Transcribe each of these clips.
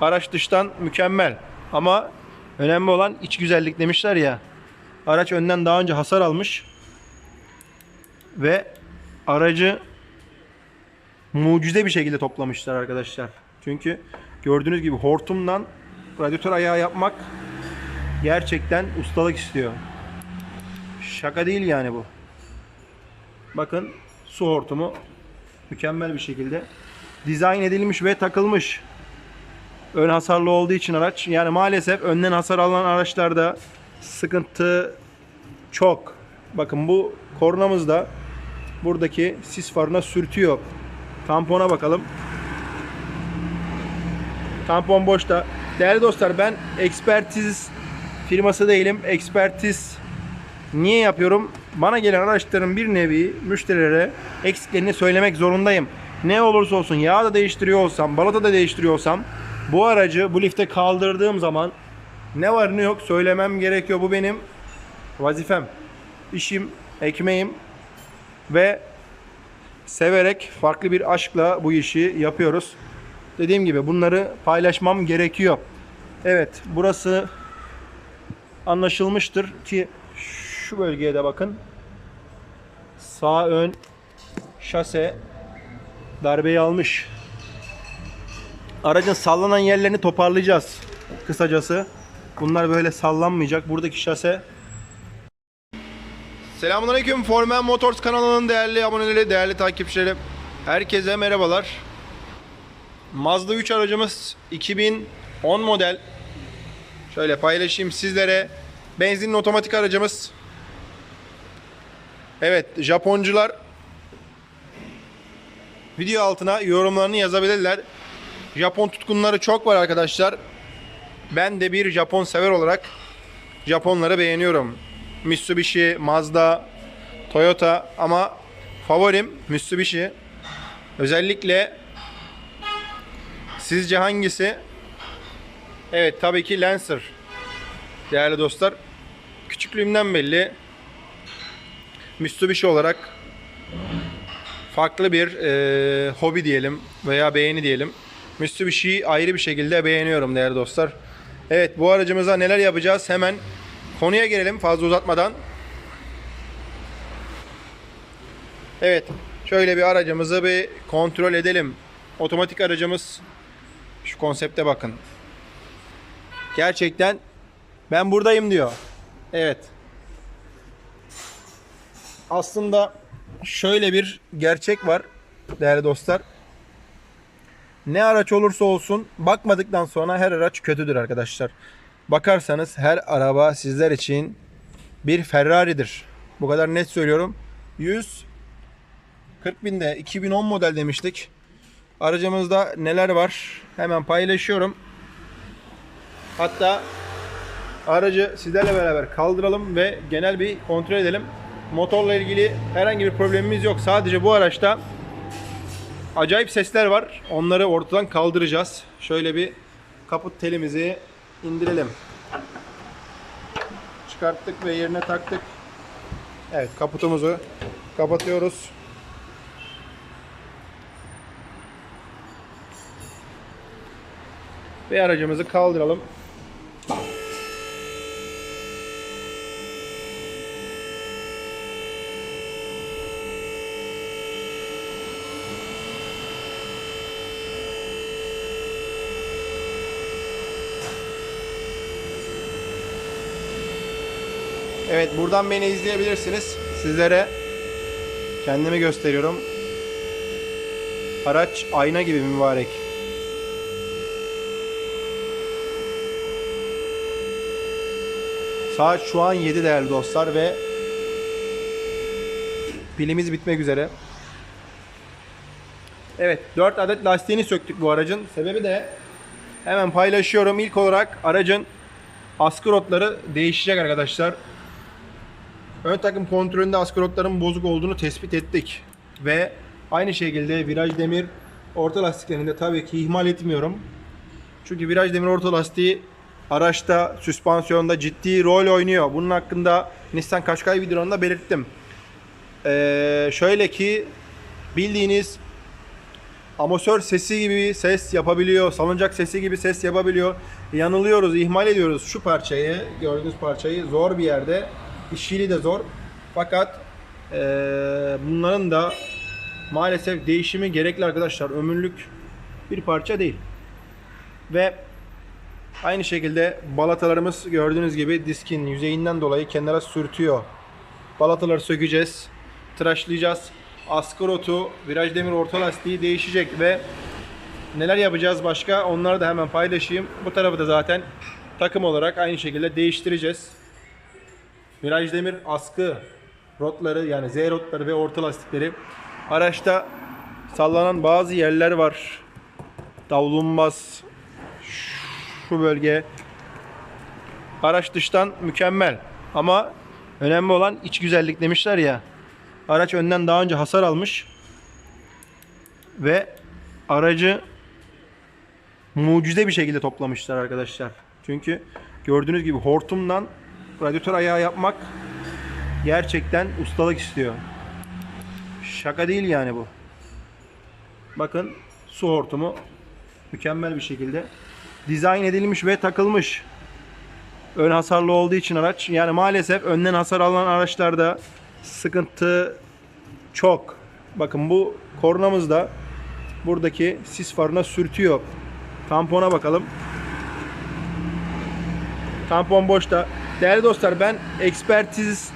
Araç dıştan mükemmel. Ama önemli olan iç güzellik demişler ya. Araç önden daha önce hasar almış. Ve aracı mucize bir şekilde toplamışlar arkadaşlar. Çünkü gördüğünüz gibi hortumdan radyatör ayağı yapmak gerçekten ustalık istiyor. Şaka değil yani bu. Bakın su hortumu mükemmel bir şekilde dizayn edilmiş ve takılmış. Ön hasarlı olduğu için araç yani maalesef önden hasar alan araçlarda sıkıntı çok. Bakın bu kornamız da buradaki sis farına sürtüyor. Tampona bakalım. Tampon boşta. Değerli dostlar ben ekspertiz firması değilim. Ekspertiz niye yapıyorum? Bana gelen araçların bir nevi müşterilere eksiklerini söylemek zorundayım. Ne olursa olsun yağ da değiştiriyor olsam, balata da değiştiriyor olsam bu aracı bu lifte kaldırdığım zaman ne var ne yok söylemem gerekiyor. Bu benim vazifem, işim, ekmeğim ve severek farklı bir aşkla bu işi yapıyoruz. Dediğim gibi bunları paylaşmam gerekiyor. Evet burası anlaşılmıştır ki şu bölgeye de bakın. Sağ ön şase darbeyi almış. Aracın sallanan yerlerini toparlayacağız kısacası. Bunlar böyle sallanmayacak. Buradaki şase Selamünaleyküm Formen Motors kanalının değerli aboneleri, değerli takipçileri. Herkese merhabalar. Mazda 3 aracımız 2010 model. Şöyle paylaşayım sizlere. Benzinli otomatik aracımız. Evet, Japoncular video altına yorumlarını yazabilirler. Japon tutkunları çok var arkadaşlar. Ben de bir Japon sever olarak Japonları beğeniyorum. Mitsubishi, Mazda, Toyota ama favorim Mitsubishi. Özellikle sizce hangisi? Evet tabii ki Lancer. Değerli dostlar. Küçüklüğümden belli Mitsubishi olarak farklı bir e, hobi diyelim veya beğeni diyelim. Mitsubishi'yi ayrı bir şekilde beğeniyorum değerli dostlar. Evet bu aracımıza neler yapacağız hemen konuya gelelim fazla uzatmadan. Evet şöyle bir aracımızı bir kontrol edelim. Otomatik aracımız şu konsepte bakın. Gerçekten ben buradayım diyor. Evet. Aslında şöyle bir gerçek var değerli dostlar. Ne araç olursa olsun bakmadıktan sonra her araç kötüdür arkadaşlar. Bakarsanız her araba sizler için bir Ferrari'dir. Bu kadar net söylüyorum. 100 40 binde 2010 model demiştik. Aracımızda neler var hemen paylaşıyorum. Hatta aracı sizlerle beraber kaldıralım ve genel bir kontrol edelim. Motorla ilgili herhangi bir problemimiz yok. Sadece bu araçta acayip sesler var. Onları ortadan kaldıracağız. Şöyle bir kaput telimizi indirelim. Çıkarttık ve yerine taktık. Evet kaputumuzu kapatıyoruz. Ve aracımızı kaldıralım. Evet buradan beni izleyebilirsiniz. Sizlere kendimi gösteriyorum. Araç ayna gibi mübarek. Saat şu an 7 değerli dostlar ve pilimiz bitmek üzere. Evet 4 adet lastiğini söktük bu aracın. Sebebi de hemen paylaşıyorum. İlk olarak aracın askı rotları değişecek arkadaşlar. Ön takım kontrolünde askorotların bozuk olduğunu tespit ettik. Ve aynı şekilde viraj demir orta lastiklerinde tabii ki ihmal etmiyorum. Çünkü viraj demir orta lastiği araçta, süspansiyonda ciddi rol oynuyor. Bunun hakkında Nissan Qashqai videomda belirttim. Ee, şöyle ki bildiğiniz amatör sesi gibi ses yapabiliyor. Salıncak sesi gibi ses yapabiliyor. Yanılıyoruz, ihmal ediyoruz şu parçayı. Gördüğünüz parçayı zor bir yerde. İşçiliği de zor. Fakat eee, bunların da maalesef değişimi gerekli arkadaşlar. Ömürlük bir parça değil. Ve aynı şekilde balatalarımız gördüğünüz gibi diskin yüzeyinden dolayı kenara sürtüyor. Balataları sökeceğiz. Tıraşlayacağız. Askrotu, viraj demir orta lastiği değişecek ve neler yapacağız başka onları da hemen paylaşayım. Bu tarafı da zaten takım olarak aynı şekilde değiştireceğiz. Viraj demir askı rotları yani Z rotları ve orta lastikleri. Araçta sallanan bazı yerler var. Davlumbaz şu bölge. Araç dıştan mükemmel ama önemli olan iç güzellik demişler ya. Araç önden daha önce hasar almış ve aracı mucize bir şekilde toplamışlar arkadaşlar. Çünkü gördüğünüz gibi hortumdan radyatör ayağı yapmak gerçekten ustalık istiyor. Şaka değil yani bu. Bakın su hortumu mükemmel bir şekilde dizayn edilmiş ve takılmış. Ön hasarlı olduğu için araç yani maalesef önden hasar alan araçlarda sıkıntı çok. Bakın bu kornamız da buradaki sis farına sürtüyor. Tampona bakalım. Tampon boşta. Değerli dostlar ben ekspertiz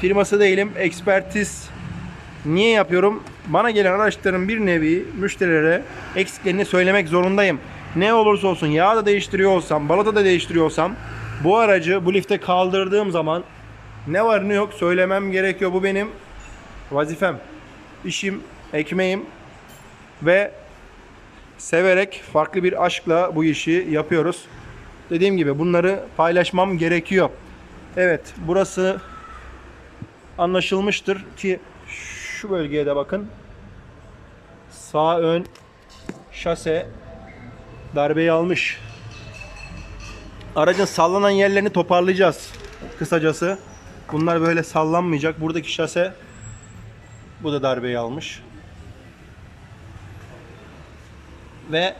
firması değilim. Ekspertiz niye yapıyorum? Bana gelen araçların bir nevi müşterilere eksiklerini söylemek zorundayım. Ne olursa olsun yağ da değiştiriyor olsam, balata da değiştiriyor olsam bu aracı bu lifte kaldırdığım zaman ne var ne yok söylemem gerekiyor. Bu benim vazifem, işim, ekmeğim ve severek farklı bir aşkla bu işi yapıyoruz. Dediğim gibi bunları paylaşmam gerekiyor. Evet, burası anlaşılmıştır ki şu bölgeye de bakın. Sağ ön şase darbeyi almış. Aracın sallanan yerlerini toparlayacağız. Kısacası bunlar böyle sallanmayacak. Buradaki şase bu da darbeyi almış. Ve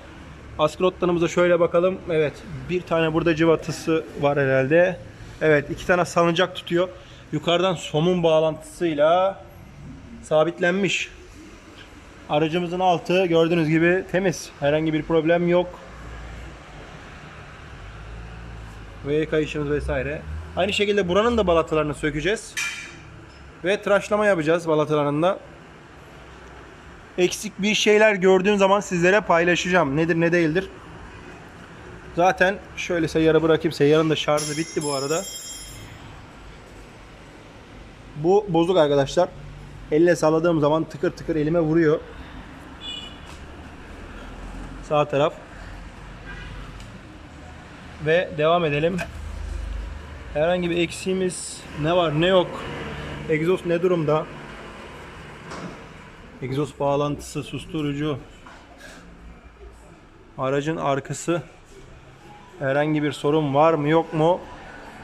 askrotlarımıza şöyle bakalım. Evet, bir tane burada cıvatası var herhalde. Evet, iki tane salıncak tutuyor. Yukarıdan somun bağlantısıyla sabitlenmiş. Aracımızın altı gördüğünüz gibi temiz. Herhangi bir problem yok. Ve kayışımız vesaire. Aynı şekilde buranın da balatalarını sökeceğiz. Ve tıraşlama yapacağız balatalarında. Eksik bir şeyler gördüğüm zaman sizlere paylaşacağım. Nedir ne değildir. Zaten şöyle seyyarı bırakayım. Seyyarın da şarjı bitti bu arada. Bu bozuk arkadaşlar. Elle salladığım zaman tıkır tıkır elime vuruyor. Sağ taraf. Ve devam edelim. Herhangi bir eksiğimiz ne var ne yok. Egzoz ne durumda? Egzoz bağlantısı, susturucu. Aracın arkası herhangi bir sorun var mı yok mu?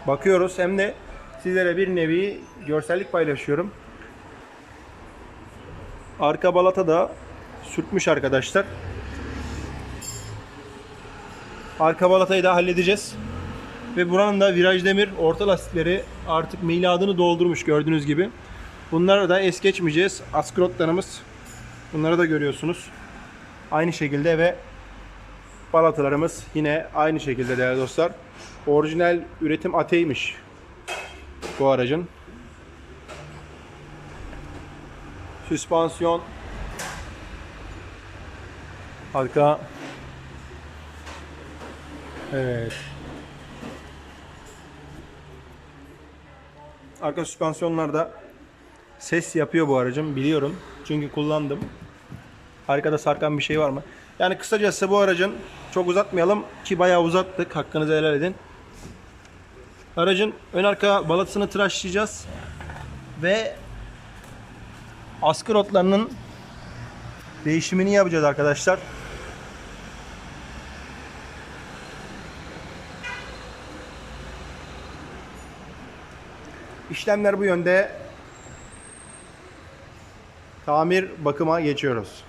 Bakıyoruz hem de sizlere bir nevi görsellik paylaşıyorum. Arka balata da sürtmüş arkadaşlar. Arka balatayı da halledeceğiz. Ve buranın da viraj demir orta lastikleri artık miladını doldurmuş gördüğünüz gibi. Bunları da es geçmeyeceğiz. Askrotlarımız bunları da görüyorsunuz. Aynı şekilde ve balatalarımız yine aynı şekilde değerli dostlar. Orijinal üretim ateymiş bu aracın. Süspansiyon arka Evet. Arka süspansiyonlarda ses yapıyor bu aracım biliyorum. Çünkü kullandım. Arkada sarkan bir şey var mı? Yani kısacası bu aracın çok uzatmayalım ki bayağı uzattık. Hakkınızı helal edin. Aracın ön arka balatasını tıraşlayacağız. Ve askı rotlarının değişimini yapacağız arkadaşlar. İşlemler bu yönde. Tamir bakıma geçiyoruz.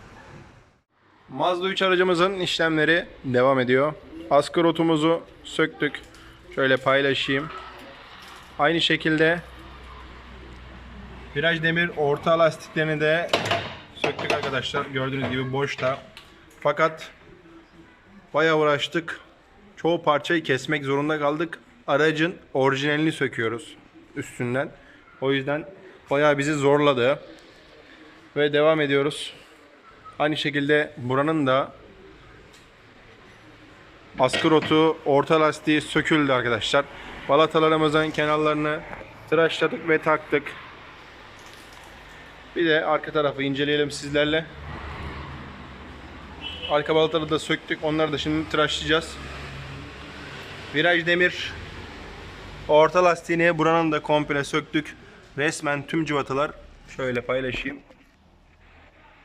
Mazda 3 aracımızın işlemleri devam ediyor. Askı rotumuzu söktük. Şöyle paylaşayım. Aynı şekilde viraj demir orta lastiklerini de söktük arkadaşlar. Gördüğünüz gibi boşta. Fakat bayağı uğraştık. Çoğu parçayı kesmek zorunda kaldık. Aracın orijinalini söküyoruz üstünden. O yüzden bayağı bizi zorladı. Ve devam ediyoruz. Aynı şekilde buranın da askı rotu, orta lastiği söküldü arkadaşlar. Balatalarımızın kenarlarını tıraşladık ve taktık. Bir de arka tarafı inceleyelim sizlerle. Arka balataları da söktük. Onları da şimdi tıraşlayacağız. Viraj demir. Orta lastiğini buranın da komple söktük. Resmen tüm cıvatalar şöyle paylaşayım.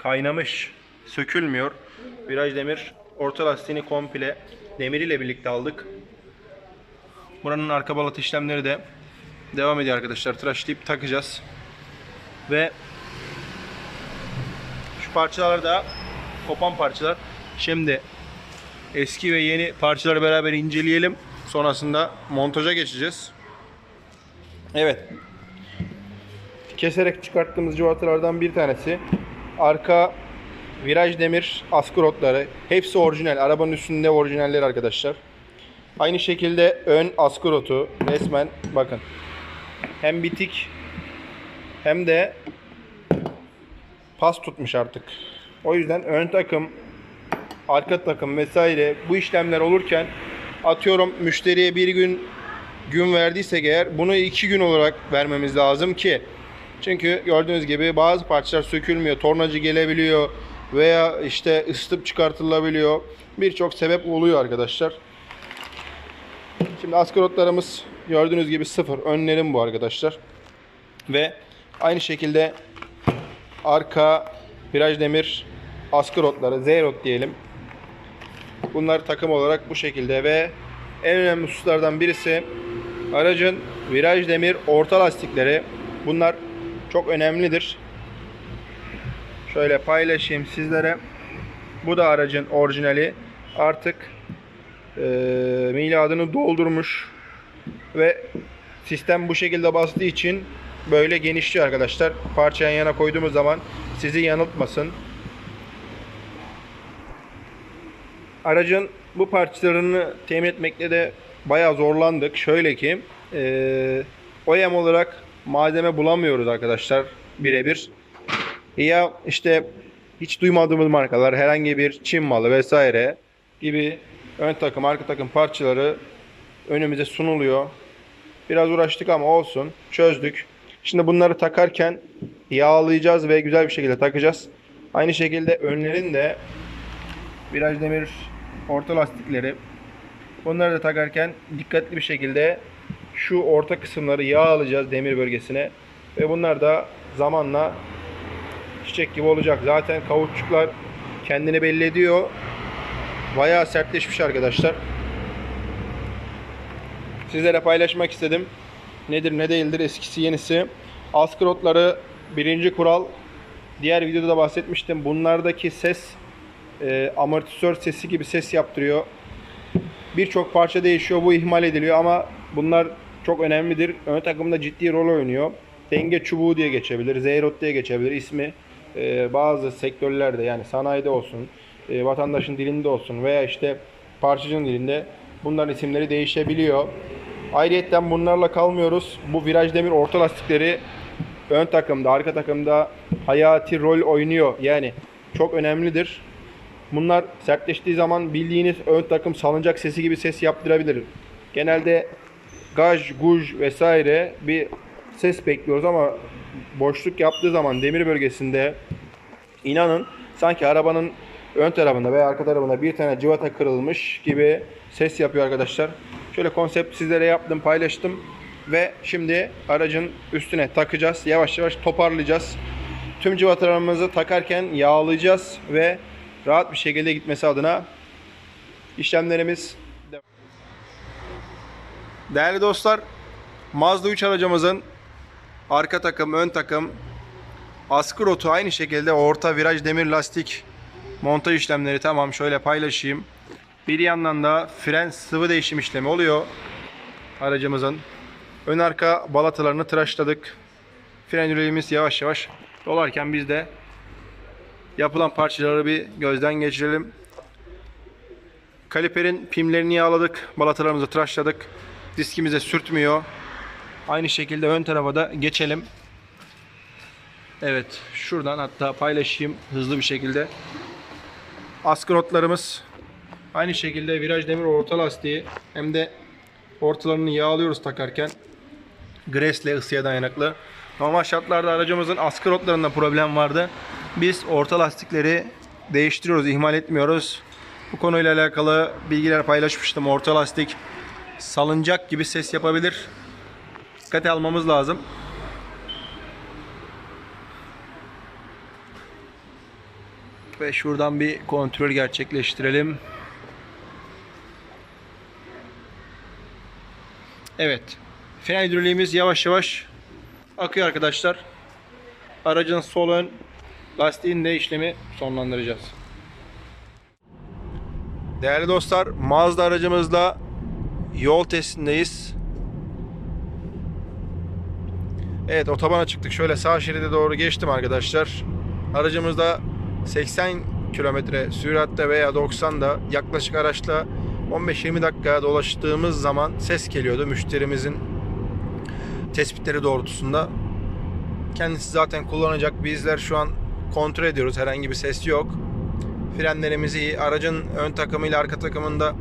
Kaynamış. Sökülmüyor. Viraj demir. Orta lastiğini komple demir ile birlikte aldık. Buranın arka balata işlemleri de devam ediyor arkadaşlar. Tıraşlayıp takacağız. Ve şu parçalar da kopan parçalar. Şimdi eski ve yeni parçaları beraber inceleyelim. Sonrasında montaja geçeceğiz. Evet. Keserek çıkarttığımız cıvatalardan bir tanesi. Arka viraj demir askı rotları. Hepsi orijinal. Arabanın üstünde orijinalleri arkadaşlar. Aynı şekilde ön askı rotu. Resmen bakın. Hem bitik hem de pas tutmuş artık. O yüzden ön takım, arka takım vesaire bu işlemler olurken atıyorum müşteriye bir gün gün verdiysek eğer bunu iki gün olarak vermemiz lazım ki çünkü gördüğünüz gibi bazı parçalar sökülmüyor, tornacı gelebiliyor veya işte ısıtıp çıkartılabiliyor. Birçok sebep oluyor arkadaşlar. Şimdi askarotlarımız gördüğünüz gibi sıfır. Önlerim bu arkadaşlar. Ve aynı şekilde arka viraj demir askı rotları, Z-rot diyelim. Bunlar takım olarak bu şekilde ve en önemli hususlardan birisi aracın viraj demir orta lastikleri. Bunlar çok önemlidir. Şöyle paylaşayım sizlere. Bu da aracın orijinali. Artık e, miladını doldurmuş ve sistem bu şekilde bastığı için böyle genişliyor arkadaşlar. Parça yan yana koyduğumuz zaman sizi yanıltmasın. Aracın bu parçalarını temin etmekte de bayağı zorlandık. Şöyle ki e, OEM olarak malzeme bulamıyoruz arkadaşlar birebir. Ya işte hiç duymadığımız markalar herhangi bir Çin malı vesaire gibi ön takım arka takım parçaları önümüze sunuluyor. Biraz uğraştık ama olsun çözdük. Şimdi bunları takarken yağlayacağız ve güzel bir şekilde takacağız. Aynı şekilde önlerin de viraj demir orta lastikleri bunları da takarken dikkatli bir şekilde şu orta kısımları yağlayacağız demir bölgesine ve bunlar da zamanla çiçek gibi olacak. Zaten kauçuklar kendini belli ediyor. Bayağı sertleşmiş arkadaşlar. Sizlere paylaşmak istedim. Nedir ne değildir eskisi yenisi. Askı rotları birinci kural. Diğer videoda da bahsetmiştim. Bunlardaki ses e, amortisör sesi gibi ses yaptırıyor. Birçok parça değişiyor. Bu ihmal ediliyor ama bunlar çok önemlidir. Ön takımda ciddi rol oynuyor. Denge çubuğu diye geçebilir. Zeyrot diye geçebilir. İsmi e, bazı sektörlerde yani sanayide olsun, e, vatandaşın dilinde olsun veya işte parçacının dilinde bunların isimleri değişebiliyor. Ayrıyetten bunlarla kalmıyoruz. Bu viraj demir orta lastikleri ön takımda, arka takımda hayati rol oynuyor. Yani çok önemlidir. Bunlar sertleştiği zaman bildiğiniz ön takım salıncak sesi gibi ses yaptırabilir. Genelde gaj, guj vesaire bir ses bekliyoruz ama boşluk yaptığı zaman demir bölgesinde inanın sanki arabanın ön tarafında veya arka tarafında bir tane cıvata kırılmış gibi ses yapıyor arkadaşlar. Şöyle konsept sizlere yaptım, paylaştım ve şimdi aracın üstüne takacağız. Yavaş yavaş toparlayacağız. Tüm cıvatalarımızı takarken yağlayacağız ve rahat bir şekilde gitmesi adına işlemlerimiz. Değerli dostlar, Mazda 3 aracımızın arka takım, ön takım, askı rotu aynı şekilde orta viraj demir lastik Montaj işlemleri tamam şöyle paylaşayım. Bir yandan da fren sıvı değişim işlemi oluyor aracımızın. Ön arka balatalarını tıraşladık. Fren yüreğimiz yavaş yavaş dolarken biz de yapılan parçaları bir gözden geçirelim. Kaliperin pimlerini yağladık. Balatalarımızı tıraşladık. Diskimize sürtmüyor. Aynı şekilde ön tarafa da geçelim. Evet, şuradan hatta paylaşayım hızlı bir şekilde. Askı rotlarımız aynı şekilde viraj demir orta lastiği hem de ortalarını yağlıyoruz takarken. Gresle ısıya dayanıklı. Normal şartlarda aracımızın askı rotlarında problem vardı. Biz orta lastikleri değiştiriyoruz, ihmal etmiyoruz. Bu konuyla alakalı bilgiler paylaşmıştım. Orta lastik salıncak gibi ses yapabilir. Dikkate almamız lazım. Ve şuradan bir kontrol gerçekleştirelim. Evet. Fren hidroliğimiz yavaş yavaş akıyor arkadaşlar. Aracın sol ön lastiğin de işlemi sonlandıracağız. Değerli dostlar, Mazda aracımızla yol testindeyiz. Evet, otobana çıktık. Şöyle sağ şeride doğru geçtim arkadaşlar. Aracımızda 80 kilometre süratte veya 90'da yaklaşık araçla 15-20 dakika dolaştığımız zaman ses geliyordu müşterimizin tespitleri doğrultusunda. Kendisi zaten kullanacak. Bizler şu an kontrol ediyoruz. Herhangi bir ses yok. Frenlerimiz iyi. Aracın ön takımıyla arka takımında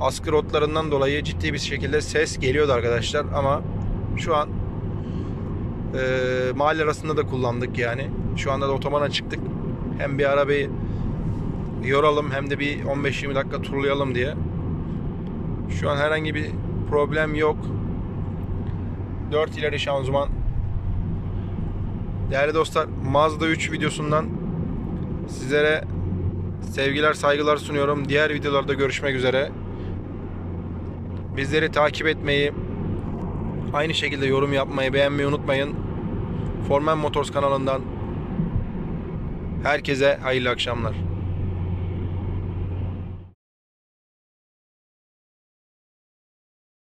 askı rotlarından dolayı ciddi bir şekilde ses geliyordu arkadaşlar. Ama şu an e, mahalle arasında da kullandık yani. Şu anda da otobana çıktık. Hem bir arabayı yoralım hem de bir 15-20 dakika turlayalım diye. Şu an herhangi bir problem yok. 4 ileri şanzıman. Değerli dostlar Mazda 3 videosundan sizlere sevgiler saygılar sunuyorum. Diğer videolarda görüşmek üzere. Bizleri takip etmeyi, aynı şekilde yorum yapmayı, beğenmeyi unutmayın. Formen Motors kanalından herkese hayırlı akşamlar.